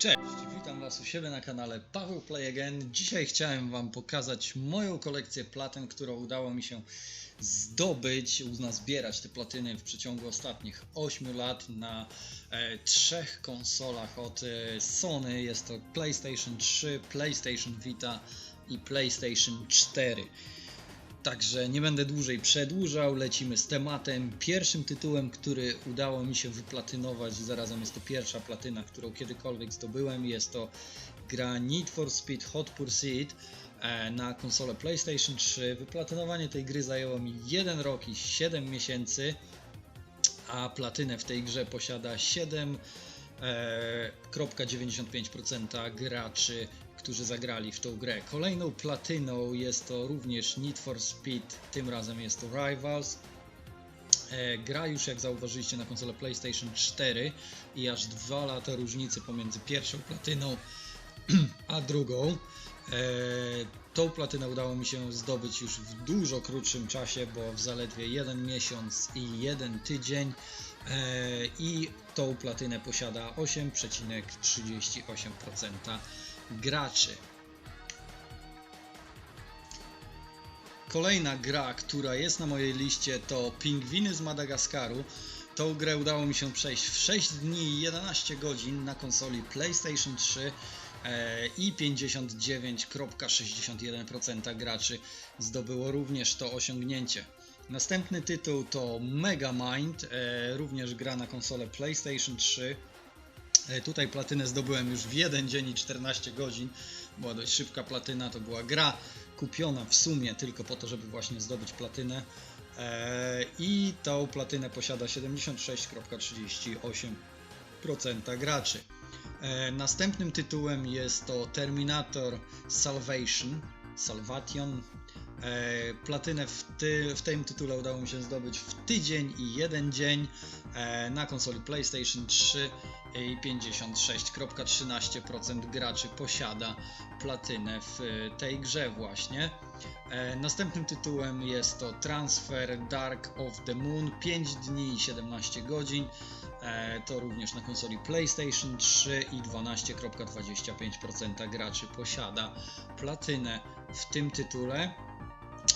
Cześć, witam Was u siebie na kanale Paweł Play Again. Dzisiaj chciałem Wam pokazać moją kolekcję platyn, którą udało mi się zdobyć, nazbierać te platyny w przeciągu ostatnich 8 lat na e, trzech konsolach od e, Sony. Jest to PlayStation 3, PlayStation Vita i PlayStation 4. Także nie będę dłużej przedłużał, lecimy z tematem. Pierwszym tytułem, który udało mi się wyplatynować, zarazem jest to pierwsza platyna, którą kiedykolwiek zdobyłem, jest to gra Need for Speed Hot Pursuit e, na konsolę PlayStation 3. Wyplatynowanie tej gry zajęło mi 1 rok i 7 miesięcy, a platynę w tej grze posiada 7,95% graczy którzy zagrali w tą grę. Kolejną platyną jest to również Need for Speed, tym razem jest to Rivals. E, gra już jak zauważyliście na konsolę PlayStation 4 i aż dwa lata różnicy pomiędzy pierwszą platyną a drugą. E, tą platynę udało mi się zdobyć już w dużo krótszym czasie, bo w zaledwie jeden miesiąc i jeden tydzień. E, I tą platynę posiada 8,38% graczy. Kolejna gra, która jest na mojej liście to Pingwiny z Madagaskaru. Tą grę udało mi się przejść w 6 dni i 11 godzin na konsoli PlayStation 3 e, i 59,61% graczy zdobyło również to osiągnięcie. Następny tytuł to Megamind, e, również gra na konsolę PlayStation 3 E, Tutaj platynę zdobyłem już w jeden dzień i 14 godzin. Była dość szybka platyna, to była gra kupiona w sumie tylko po to, żeby właśnie zdobyć platynę. E, I tą platynę posiada 76,38% graczy. Następnym tytułem jest to Terminator Salvation. Salvation. Platynę w, ty, w tym tytule udało mi się zdobyć w tydzień i jeden dzień na konsoli PlayStation 3 i 56,13% graczy posiada platynę w tej grze właśnie. E, Następnym tytułem jest to Transfer Dark of the Moon 5 dni i 17 godzin. E, To również na konsoli PlayStation 3 i 12,25% graczy posiada platynę w tym tytule.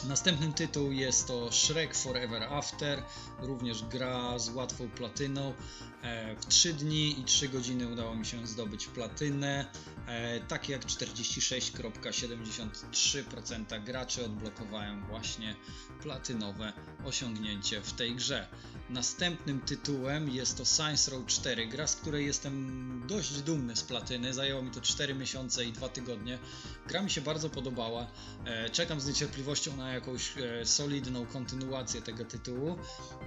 Następny tytuł jest to Shrek Forever After, również gra z łatwą platyną. E, W 3 dni i 3 godziny udało mi się zdobyć platynę, e, tak jak 46,73% graczy odblokowałem właśnie platynowe osiągnięcie w tej grze. Następnym tytułem jest to Science Row 4, gra z której jestem dość dumny z platyny, zajęło mi to 4 miesiące i 2 tygodnie. Gra mi się bardzo podobała, e, czekam z niecierpliwością na jakąś e, solidną kontynuację tego tytułu.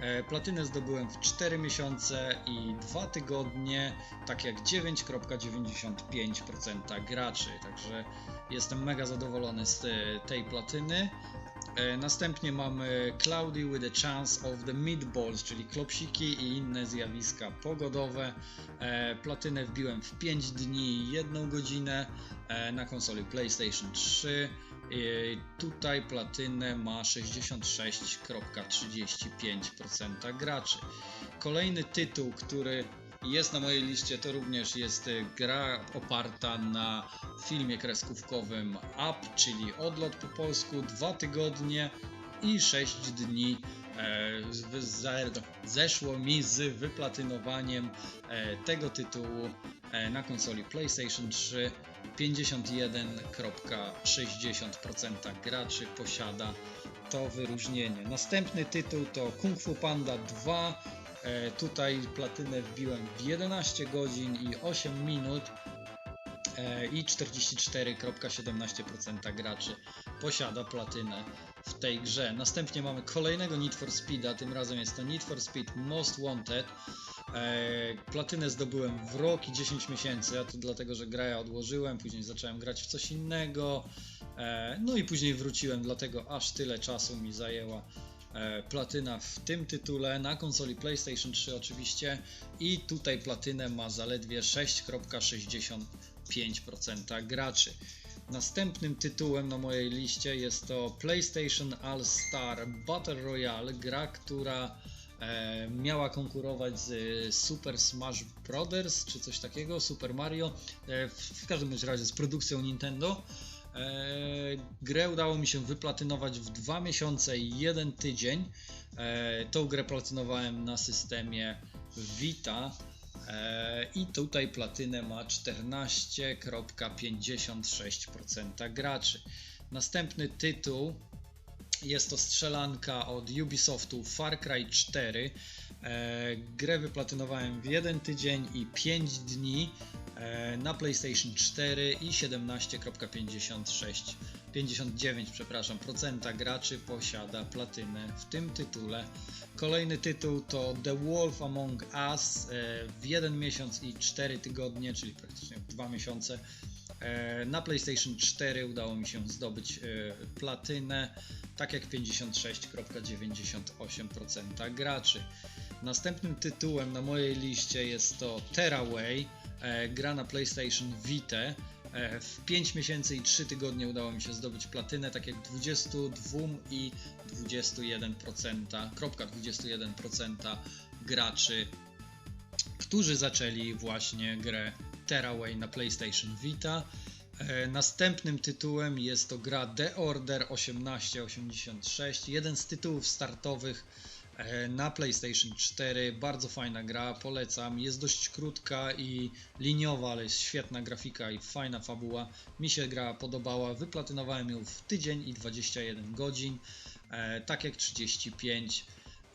E, Platynę zdobyłem w 4 miesiące i 2 tygodnie, tak jak 9,95% graczy, także jestem mega zadowolony z e, tej platyny. E, Następnie mamy Cloudy with a Chance of the Meatballs, czyli klopsiki i inne zjawiska pogodowe. E, Platynę wbiłem w 5 dni i 1 godzinę na konsoli PlayStation 3. I Tutaj platynę ma 66,35% graczy. Kolejny tytuł, który jest na mojej liście, to również jest e, gra oparta na filmie kreskówkowym Up, czyli Odlot po polsku, 2 tygodnie i 6 dni e, z- zeszło mi z wyplatynowaniem e, tego tytułu e, na konsoli PlayStation 3. 51,60% graczy posiada to wyróżnienie. Następny tytuł to Kung Fu Panda 2. E, Tutaj platynę wbiłem w 11 godzin i 8 minut e, i 44,17% graczy posiada platynę w tej grze. Następnie mamy kolejnego Need for Speeda, tym razem jest to Need for Speed Most Wanted. E, Platynę zdobyłem w rok i 10 miesięcy, a to dlatego, że grę ja odłożyłem, później zacząłem grać w coś innego, e, no i później wróciłem, dlatego aż tyle czasu mi zajęła e, platyna w tym tytule na konsoli PlayStation 3 oczywiście i tutaj platynę ma zaledwie 6,65% graczy. Następnym tytułem na mojej liście jest to PlayStation All Star Battle Royale, gra, która miała konkurować z e, Super Smash Brothers czy coś takiego, Super Mario. E, w, każdym razie z produkcją Nintendo. E, grę udało mi się wyplatynować w 2 miesiące i 1 tydzień. E, tą grę platynowałem na systemie Vita. E, I tutaj platynę ma 14,56% graczy. Następny tytuł jest to strzelanka od Ubisoftu Far Cry 4. E, grę wyplatynowałem w 1 tydzień i 5 dni e, na PlayStation 4 i 17,56 59, przepraszam, procenta graczy posiada platynę w tym tytule. Kolejny tytuł to The Wolf Among Us e, w 1 miesiąc i 4 tygodnie, czyli praktycznie 2 miesiące. E, Na PlayStation 4 udało mi się zdobyć e, platynę, tak jak 56,98% graczy. Następnym tytułem na mojej liście jest to Terraway, e, gra na PlayStation Vita. E, W 5 miesięcy i 3 tygodnie udało mi się zdobyć platynę, tak jak 22 i 21%, kropka 21% graczy, którzy zaczęli właśnie grę Terraway na PlayStation Vita. E, Następnym tytułem jest to gra The Order 1886, jeden z tytułów startowych e, na PlayStation 4. Bardzo fajna gra, polecam. Jest dość krótka i liniowa, ale jest świetna grafika i fajna fabuła. Mi się gra podobała. Wyplatynowałem ją w tydzień i 21 godzin, e, tak jak 35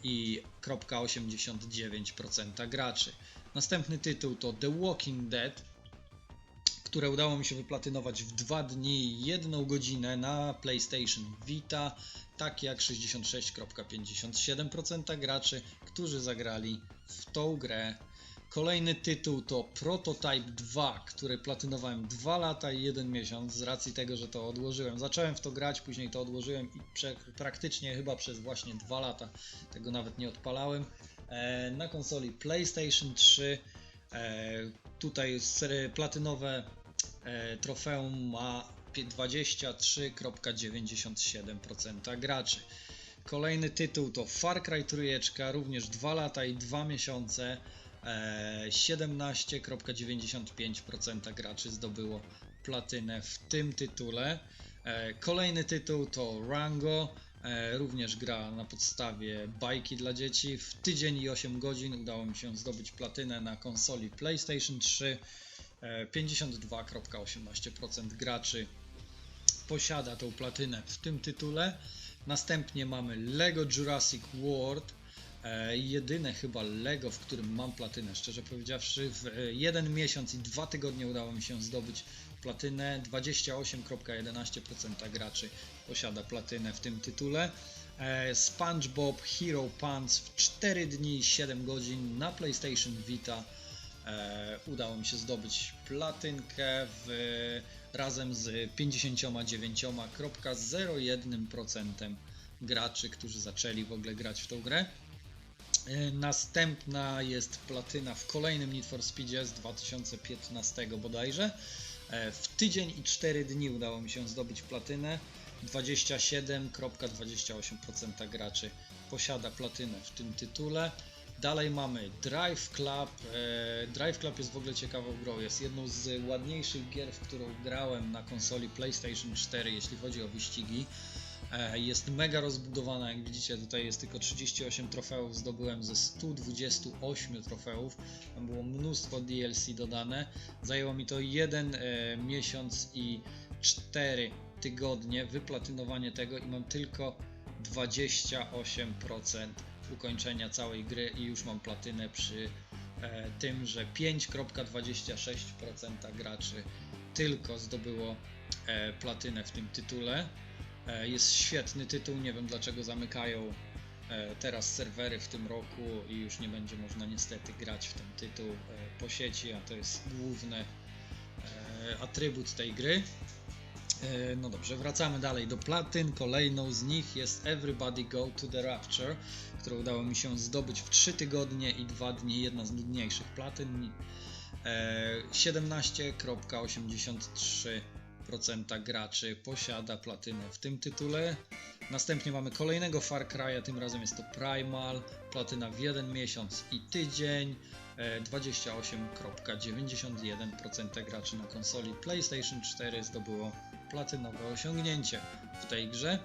i 0,89% graczy. Następny tytuł to The Walking Dead, które udało mi się wyplatynować w 2 dni 1 godzinę na PlayStation Vita, tak jak 66,57% graczy, którzy zagrali w tą grę. Kolejny tytuł to Prototype 2, który platynowałem 2 lata i 1 miesiąc z racji tego, że to odłożyłem. Zacząłem w to grać, później to odłożyłem i praktycznie chyba przez właśnie 2 lata tego nawet nie odpalałem. E, na konsoli PlayStation 3 e, tutaj platynowe trofeum ma pie- 23,97% graczy. Kolejny tytuł to Far Cry 3, również 2 lata i 2 miesiące. E, 17,95% graczy zdobyło platynę w tym tytule. E, Kolejny tytuł to Rango, e, również gra na podstawie bajki dla dzieci. W tydzień i 8 godzin udało mi się zdobyć platynę na konsoli PlayStation 3. E, 52,18% graczy posiada tą platynę w tym tytule. Następnie mamy Lego Jurassic World. E, jedyne chyba Lego, w którym mam platynę, szczerze powiedziawszy. W e, jeden miesiąc i dwa tygodnie udało mi się zdobyć platynę. 28,11% graczy posiada platynę w tym tytule. E, SpongeBob Hero Pants w 4 dni i 7 godzin na PlayStation Vita. E, udało mi się zdobyć platynkę w, razem z 59,01% graczy, którzy zaczęli w ogóle grać w tą grę. E, Następna jest platyna w kolejnym Need for Speedzie z 2015 bodajże. E, W tydzień i 4 dni udało mi się zdobyć platynę. 27,28% graczy posiada platynę w tym tytule. Dalej mamy Drive Club. E, Drive Club jest w ogóle ciekawą grą. Jest jedną z ładniejszych gier, w którą grałem na konsoli PlayStation 4, jeśli chodzi o wyścigi. E, Jest mega rozbudowana, jak widzicie tutaj jest tylko 38 trofeów, zdobyłem ze 128 trofeów, tam było mnóstwo DLC dodane, zajęło mi to jeden e, miesiąc i 4 tygodnie wyplatynowanie tego i mam tylko 28% ukończenia całej gry i już mam platynę przy e, tym, że 5,26% graczy tylko zdobyło e, platynę w tym tytule. E, Jest świetny tytuł, nie wiem dlaczego zamykają teraz serwery w tym roku i już nie będzie można niestety grać w ten tytuł po sieci, a to jest główny atrybut tej gry. E, No dobrze, wracamy dalej do platyn. Kolejną z nich jest Everybody Go to the Rapture, którą udało mi się zdobyć w 3 tygodnie i 2 dni. Jedna z nudniejszych platyn. E, 17,83% graczy posiada platynę w tym tytule. Następnie mamy kolejnego Far Cry'a, tym razem jest to Primal, platyna w jeden miesiąc i tydzień. E, 28,91% graczy na konsoli PlayStation 4 zdobyło platynowe osiągnięcie w tej grze.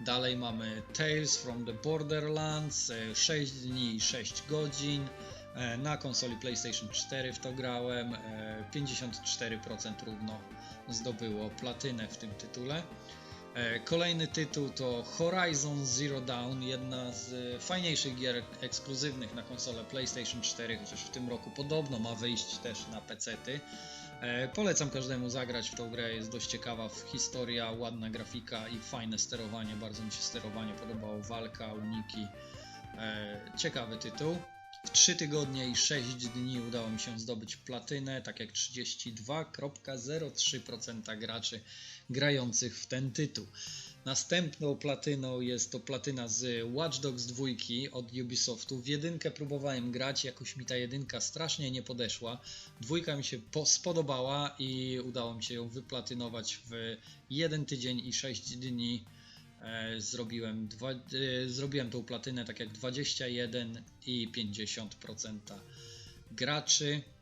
Dalej mamy Tales from the Borderlands, e, 6 dni i 6 godzin. E, Na konsoli PlayStation 4 w to grałem, e, 54% równo zdobyło platynę w tym tytule. E, Kolejny tytuł to Horizon Zero Dawn, jedna z e, fajniejszych gier ekskluzywnych na konsolę PlayStation 4, chociaż w tym roku podobno ma wyjść też na PC-ty. E, Polecam każdemu zagrać w tą grę, jest dość ciekawa historia, ładna grafika i fajne sterowanie. Bardzo mi się sterowanie podobało, walka, uniki. E, Ciekawy tytuł. W 3 tygodnie i 6 dni udało mi się zdobyć platynę, tak jak 32,03% graczy grających w ten tytuł. Następną platyną jest to platyna z Watch Dogs 2 od Ubisoftu. W jedynkę próbowałem grać, jakoś mi ta jedynka strasznie nie podeszła. Dwójka mi się po- spodobała i udało mi się ją wyplatynować w 1 tydzień i 6 dni. E, zrobiłem, dwa, e, zrobiłem tą platynę tak jak 21,50% graczy e,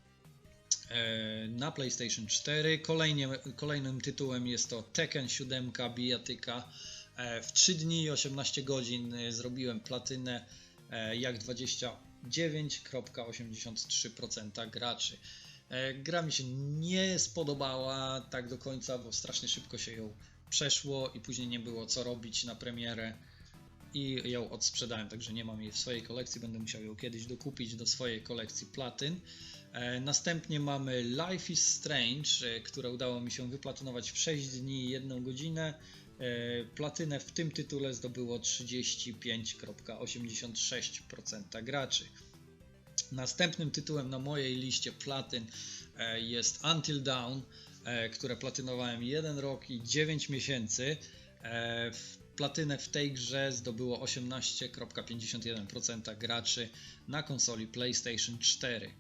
na PlayStation 4. Kolejnie, kolejnym tytułem jest to Tekken 7 bijatyka. E, w 3 dni i 18 godzin e, zrobiłem platynę e, jak 29,83% graczy. E, Gra mi się nie spodobała tak do końca, bo strasznie szybko się ją przeszło i później nie było co robić na premierę i ją odsprzedałem, także nie mam jej w swojej kolekcji, będę musiał ją kiedyś dokupić do swojej kolekcji platyn. E, Następnie mamy Life is Strange, e, które udało mi się wyplatynować w 6 dni i 1 godzinę. E, Platynę w tym tytule zdobyło 35,86% graczy. Następnym tytułem na mojej liście platyn jest Until Dawn, które platynowałem 1 rok i 9 miesięcy. Platynę w tej grze zdobyło 18,51% graczy na konsoli PlayStation 4.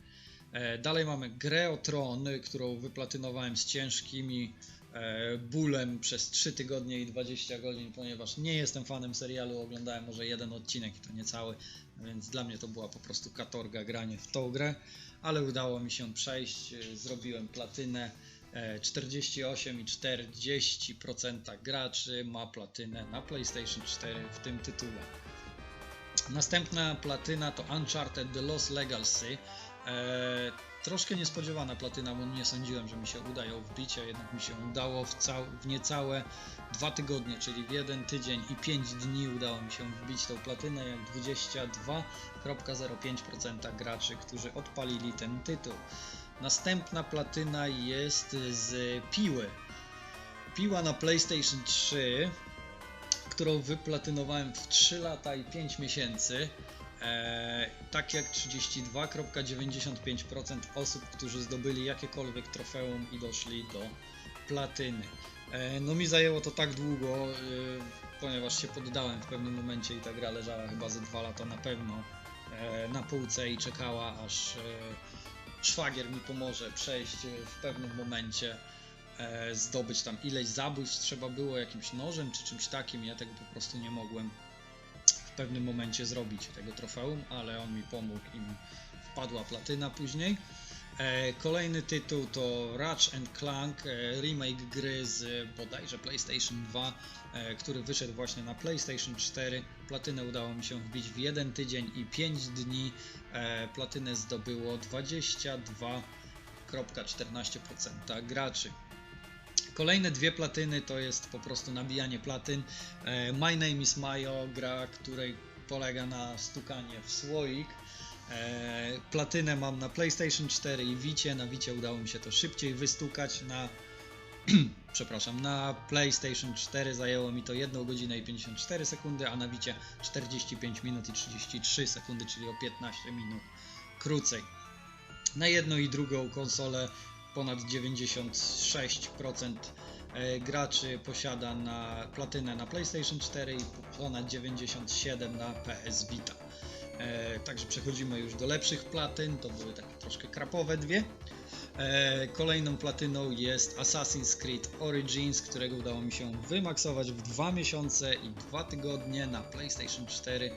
E, Dalej mamy grę o Tron, którą wyplatynowałem z ciężkimi e, bólem przez 3 tygodnie i 20 godzin, ponieważ nie jestem fanem serialu, oglądałem może jeden odcinek i to nie cały, więc dla mnie to była po prostu katorga granie w tą grę, ale udało mi się przejść, y, zrobiłem platynę. E, 48,40% graczy ma platynę na PlayStation 4 w tym tytule. Następna platyna to Uncharted The Lost Legacy. E, troszkę niespodziewana platyna, bo nie sądziłem, że mi się uda ją wbić, a jednak mi się udało w, w niecałe dwa tygodnie, czyli w jeden tydzień i 5 dni udało mi się wbić tą platynę, jak 22,05% graczy, którzy odpalili ten tytuł. Następna platyna jest z Piły. Piła na PlayStation 3, którą wyplatynowałem w 3 lata i 5 miesięcy. E, tak jak 32,95% osób, którzy zdobyli jakiekolwiek trofeum i doszli do platyny. E, no mi zajęło to tak długo, e, ponieważ się poddałem w pewnym momencie i ta gra leżała chyba ze 2 lata na pewno e, na półce i czekała aż e, szwagier mi pomoże przejść e, w pewnym momencie e, zdobyć tam ileś zabójstw trzeba było jakimś nożem czy czymś takim. Ja tego po prostu nie mogłem pewnym momencie zrobić tego trofeum, ale on mi pomógł i wpadła platyna później. E, Kolejny tytuł to Ratchet Clank, e, remake gry z bodajże PlayStation 2, e, który wyszedł właśnie na PlayStation 4. Platynę udało mi się wbić w jeden tydzień i 5 dni. Platynę zdobyło 22,14% graczy. Kolejne dwie platyny to jest po prostu nabijanie platyn. E, My Name is Mayo, gra, której polega na stukanie w słoik. E, Platynę mam na PlayStation 4 i Vicie. Na Vicie udało mi się to szybciej wystukać. Na przepraszam, na PlayStation 4 zajęło mi to 1 godzinę i 54 sekundy, a na Vicie 45 minut i 33 sekundy, czyli o 15 minut krócej. Na jedną i drugą konsolę ponad 96% e, graczy posiada na platynę na PlayStation 4 i ponad 97% na PS Vita. E, Także przechodzimy już do lepszych platyn, to były takie troszkę krapowe dwie. E, kolejną platyną jest Assassin's Creed Origins, którego udało mi się wymaksować w 2 miesiące i 2 tygodnie na PlayStation 4.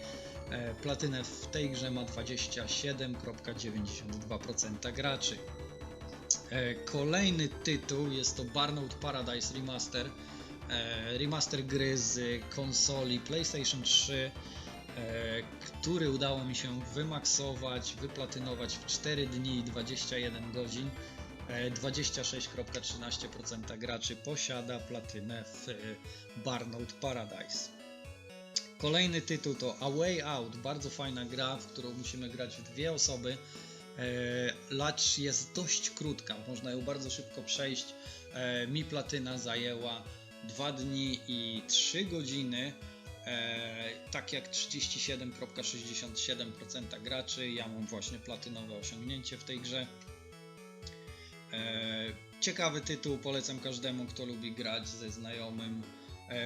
E, platynę w tej grze ma 27,92% graczy. E, kolejny tytuł jest to Burnout Paradise Remaster. E, remaster gry z konsoli PlayStation 3, e, który udało mi się wymaksować, wyplatynować w 4 dni i 21 godzin. E, 26,13% graczy posiada platynę w Burnout Paradise. Kolejny tytuł to A Way Out, bardzo fajna gra, w którą musimy grać w dwie osoby. E, Lecz jest dość krótka, można ją bardzo szybko przejść. E, Mi platyna zajęła 2 dni i 3 godziny. E, tak jak 37,67% graczy, ja mam właśnie platynowe osiągnięcie w tej grze. Ciekawy tytuł, polecam każdemu, kto lubi grać ze znajomym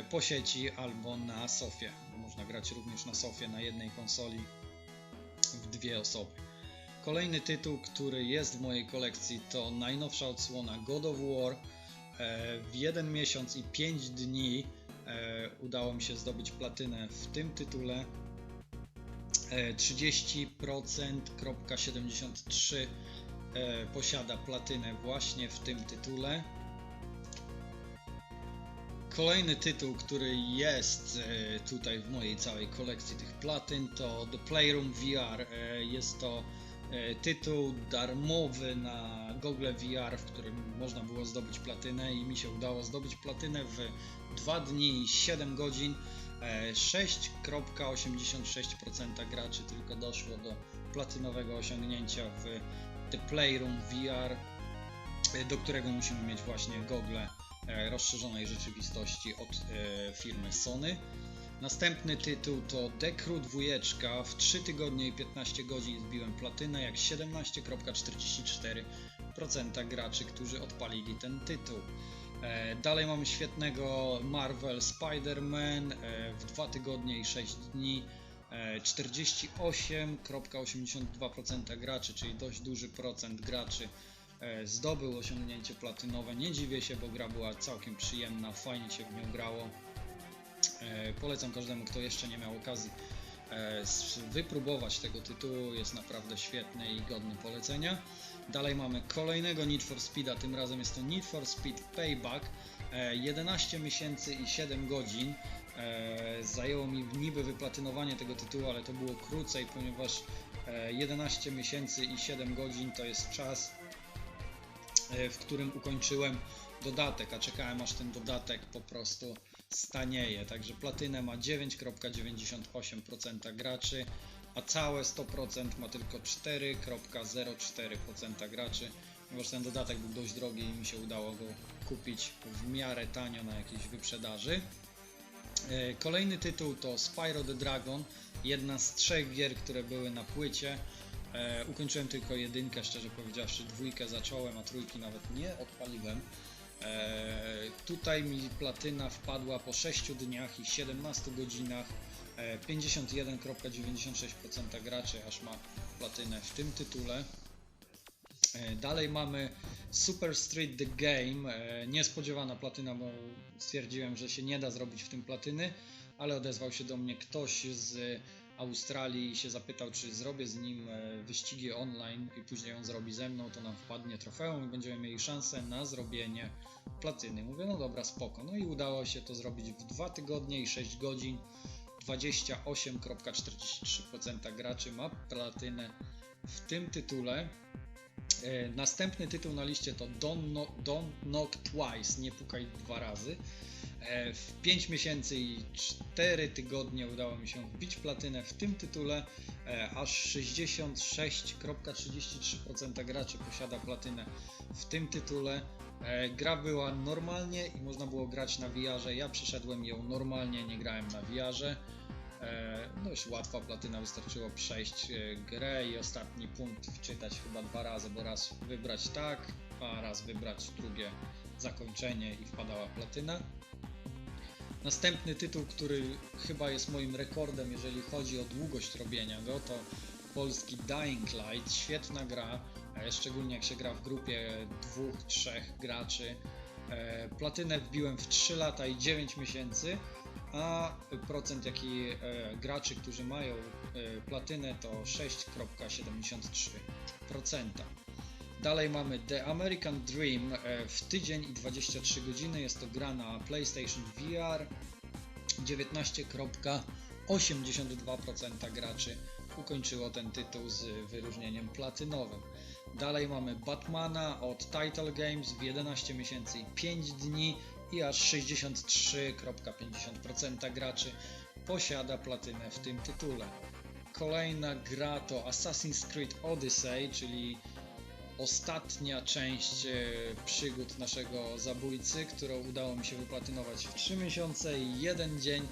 po sieci albo na sofie. Można grać również na sofie na jednej konsoli w dwie osoby. Kolejny tytuł, który jest w mojej kolekcji to najnowsza odsłona God of War. E, W jeden miesiąc i 5 dni e, udało mi się zdobyć platynę w tym tytule. E, 30,73% e, posiada platynę właśnie w tym tytule. Kolejny tytuł, który jest tutaj w mojej całej kolekcji tych platyn to The Playroom VR. Jest to tytuł darmowy na Google VR, w którym można było zdobyć platynę i mi się udało zdobyć platynę w 2 dni i 7 godzin. E, 6,86% graczy tylko doszło do platynowego osiągnięcia w The Playroom VR, e, do którego musimy mieć właśnie gogle e, rozszerzonej rzeczywistości od e, firmy Sony. Następny tytuł to Crew 2. W 3 tygodnie i 15 godzin zbiłem platynę, jak 17,44% graczy, którzy odpalili ten tytuł. E, Dalej mamy świetnego Marvel Spider-Man e, w 2 tygodnie i 6 dni. E, 48,82% graczy, czyli dość duży procent graczy e, zdobył osiągnięcie platynowe. Nie dziwię się, bo gra była całkiem przyjemna, fajnie się w nią grało. E, Polecam każdemu, kto jeszcze nie miał okazji e, wypróbować tego tytułu. Jest naprawdę świetny i godny polecenia. Dalej mamy kolejnego Need for Speeda, tym razem jest to Need for Speed Payback. E, 11 miesięcy i 7 godzin. E, Zajęło mi niby wyplatynowanie tego tytułu, ale to było krócej, ponieważ e, 11 miesięcy i 7 godzin to jest czas, e, w którym ukończyłem dodatek, a czekałem aż ten dodatek po prostu stanieje. Także platynę ma 9,98% graczy, a całe 100% ma tylko 4,04% graczy. Ponieważ ten dodatek był dość drogi i mi się udało go kupić w miarę tanio na jakiejś wyprzedaży. E, Kolejny tytuł to Spyro the Dragon, jedna z trzech gier, które były na płycie. E, ukończyłem tylko jedynkę, szczerze powiedziawszy, dwójkę zacząłem, a trójki nawet nie odpaliłem. E, tutaj mi platyna wpadła po 6 dniach i 17 godzinach. E, 51,96% graczy aż ma platynę w tym tytule. E, Dalej mamy Super Street The Game. E, Niespodziewana platyna, bo stwierdziłem, że się nie da zrobić w tym platyny, ale odezwał się do mnie ktoś z Australii i się zapytał, czy zrobię z nim e, wyścigi online i później on zrobi ze mną, to nam wpadnie trofeum i będziemy mieli szansę na zrobienie platyny. Mówię, no dobra, spoko. No i udało się to zrobić w 2 tygodnie i 6 godzin. 28,43% graczy ma platynę w tym tytule. E, Następny tytuł na liście to Don't, Don't Knock Twice, nie pukaj dwa razy. E, W 5 miesięcy i 4 tygodnie udało mi się wbić platynę w tym tytule. E, Aż 66,33% graczy posiada platynę w tym tytule. E, Gra była normalnie i można było grać na VR-ze. Ja przeszedłem ją normalnie, nie grałem na VR-ze. E, Dość łatwa platyna, wystarczyło przejść grę i ostatni punkt wczytać chyba dwa razy, bo raz wybrać tak, a raz wybrać drugie zakończenie i wpadała platyna. Następny tytuł, który chyba jest moim rekordem, jeżeli chodzi o długość robienia go, to polski Dying Light. Świetna gra. e, szczególnie jak się gra w grupie dwóch, trzech graczy. E, Platynę wbiłem w 3 lata i 9 miesięcy, a procent jaki e, graczy, którzy mają platynę to 6,73%. Dalej mamy The American Dream e, w tydzień i 23 godziny. Jest to gra na PlayStation VR. 19,82% graczy ukończyło ten tytuł z wyróżnieniem platynowym. Dalej mamy Batmana od Title Games w 11 miesięcy i 5 dni i aż 63,50% graczy posiada platynę w tym tytule. Kolejna gra to Assassin's Creed Odyssey, czyli ostatnia część e, przygód naszego zabójcy, którą udało mi się wyplatynować w 3 miesiące i 1 dzień.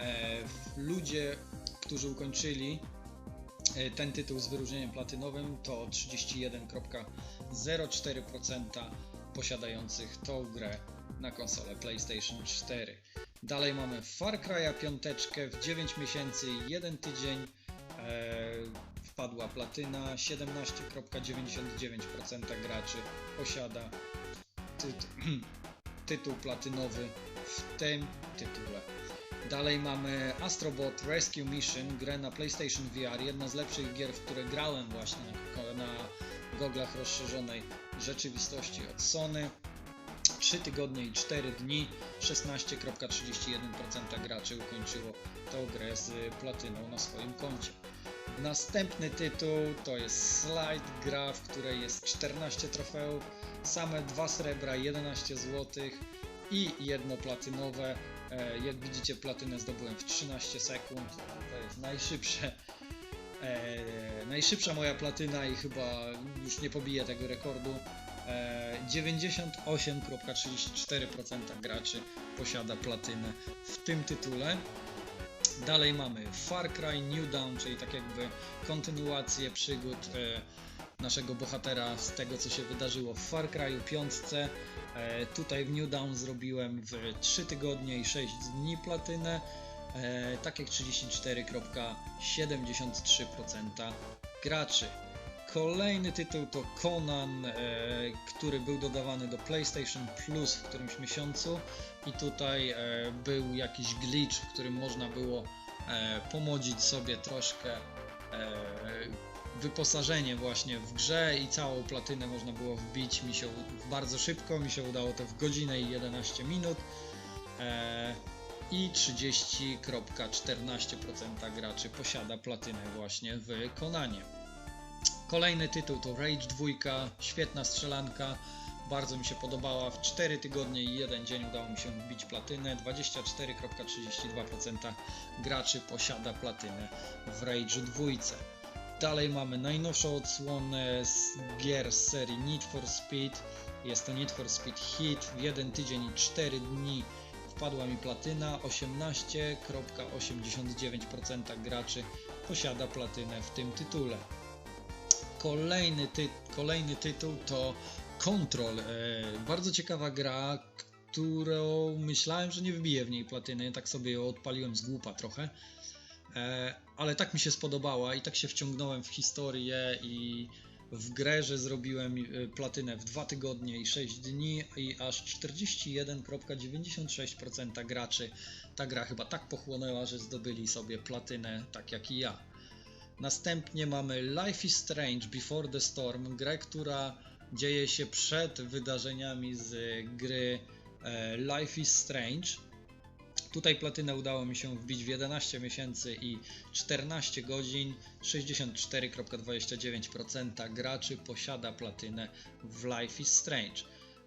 E, Ludzie, którzy ukończyli e, ten tytuł z wyróżnieniem platynowym to 31,04% posiadających tą grę na konsolę PlayStation 4. Dalej mamy Far Cry'a piąteczkę w 9 miesięcy i 1 tydzień. Wpadła platyna, 17,99% graczy posiada tytuł, tytuł platynowy w tym tytule. Dalej mamy Astrobot Rescue Mission, grę na PlayStation VR, jedna z lepszych gier, w które grałem właśnie na, na goglach rozszerzonej rzeczywistości od Sony. 3 tygodnie i 4 dni, 16,31% graczy ukończyło tą grę z platyną na swoim koncie. Następny tytuł to jest Slide, gra, w której jest 14 trofeów, same dwa srebra, 11 zł i jedno platynowe. E, Jak widzicie, platynę zdobyłem w 13 sekund. To jest najszybsze. E, najszybsza moja platyna i chyba już nie pobiję tego rekordu. E, 98,34% graczy posiada platynę w tym tytule. Dalej mamy Far Cry New Dawn, czyli tak jakby kontynuację przygód e, naszego bohatera z tego, co się wydarzyło w Far Cry'u 5. E, tutaj w New Dawn zrobiłem w 3 tygodnie i 6 dni platynę, e, tak jak 34,73% graczy. Kolejny tytuł to Conan, e, który był dodawany do PlayStation Plus w którymś miesiącu. I tutaj e, był jakiś glitch, w którym można było e, pomodzić sobie troszkę e, wyposażenie właśnie w grze i całą platynę można było wbić. Mi się bardzo szybko, mi się udało to w godzinę i 11 minut. E, i 30,14% graczy posiada platynę właśnie w Konanie. Kolejny tytuł to Rage 2, świetna strzelanka, bardzo mi się podobała. W 4 tygodnie i 1 dzień udało mi się wbić platynę. 24,32% graczy posiada platynę w Rage 2. Dalej mamy najnowszą odsłonę z gier z serii Need for Speed. Jest to Need for Speed Hit. W 1 tydzień i 4 dni wpadła mi platyna. 18,89% graczy posiada platynę w tym tytule. Kolejny, ty kolejny tytuł to Control. E, bardzo ciekawa gra, którą myślałem, że nie wbiję w niej platyny. Tak sobie ją odpaliłem z głupa trochę. E, ale tak mi się spodobała i tak się wciągnąłem w historię i w grę, że zrobiłem e, platynę w 2 tygodnie i 6 dni i aż 41,96% graczy ta gra chyba tak pochłonęła, że zdobyli sobie platynę tak jak i ja. Następnie mamy Life is Strange Before the Storm, grę, która dzieje się przed wydarzeniami z gry e, Life is Strange. Tutaj platynę udało mi się wbić w 11 miesięcy i 14 godzin. 64,29% graczy posiada platynę w Life is Strange.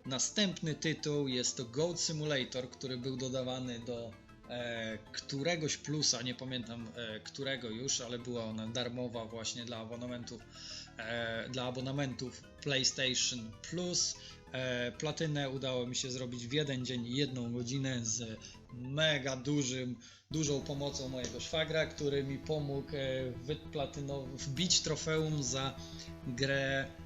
Następny tytuł jest to Goat Simulator, który był dodawany do e, któregoś plusa, nie pamiętam e, którego już, ale była ona darmowa właśnie dla abonamentów, e, dla abonamentów PlayStation Plus. E, platynę udało mi się zrobić w jeden dzień jedną godzinę z mega dużym, dużą pomocą mojego szwagra, który mi pomógł e, wbić trofeum za grę e,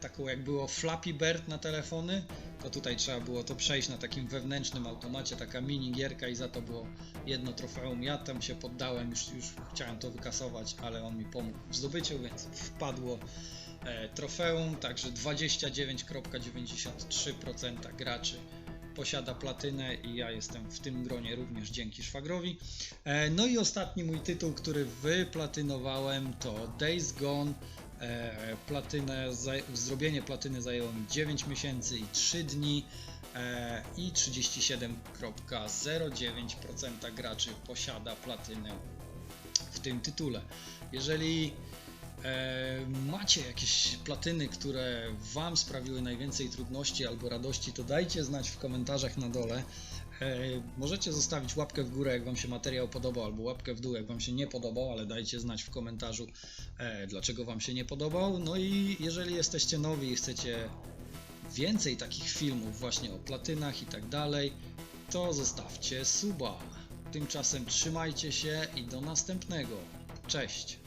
taką jak było Flappy Bird na telefony, to tutaj trzeba było to przejść na takim wewnętrznym automacie, taka mini gierka i za to było jedno trofeum. Ja tam się poddałem, już, już chciałem to wykasować, ale on mi pomógł w zdobyciu, więc wpadło e, trofeum, także 29,93% graczy posiada platynę i ja jestem w tym gronie również dzięki szwagrowi. E, No i ostatni mój tytuł, który wyplatynowałem to Days Gone. E, Platynę, zrobienie platyny zajęło mi 9 miesięcy i 3 dni e, i 37,09% graczy posiada platynę w tym tytule. Jeżeli e, macie jakieś platyny, które Wam sprawiły najwięcej trudności albo radości, to dajcie znać w komentarzach na dole. E, możecie zostawić łapkę w górę, jak Wam się materiał podobał, albo łapkę w dół, jak Wam się nie podobał, ale dajcie znać w komentarzu, e, dlaczego Wam się nie podobał. No i jeżeli jesteście nowi i chcecie więcej takich filmów właśnie o platynach i tak dalej, to zostawcie suba. Tymczasem trzymajcie się i do następnego. Cześć!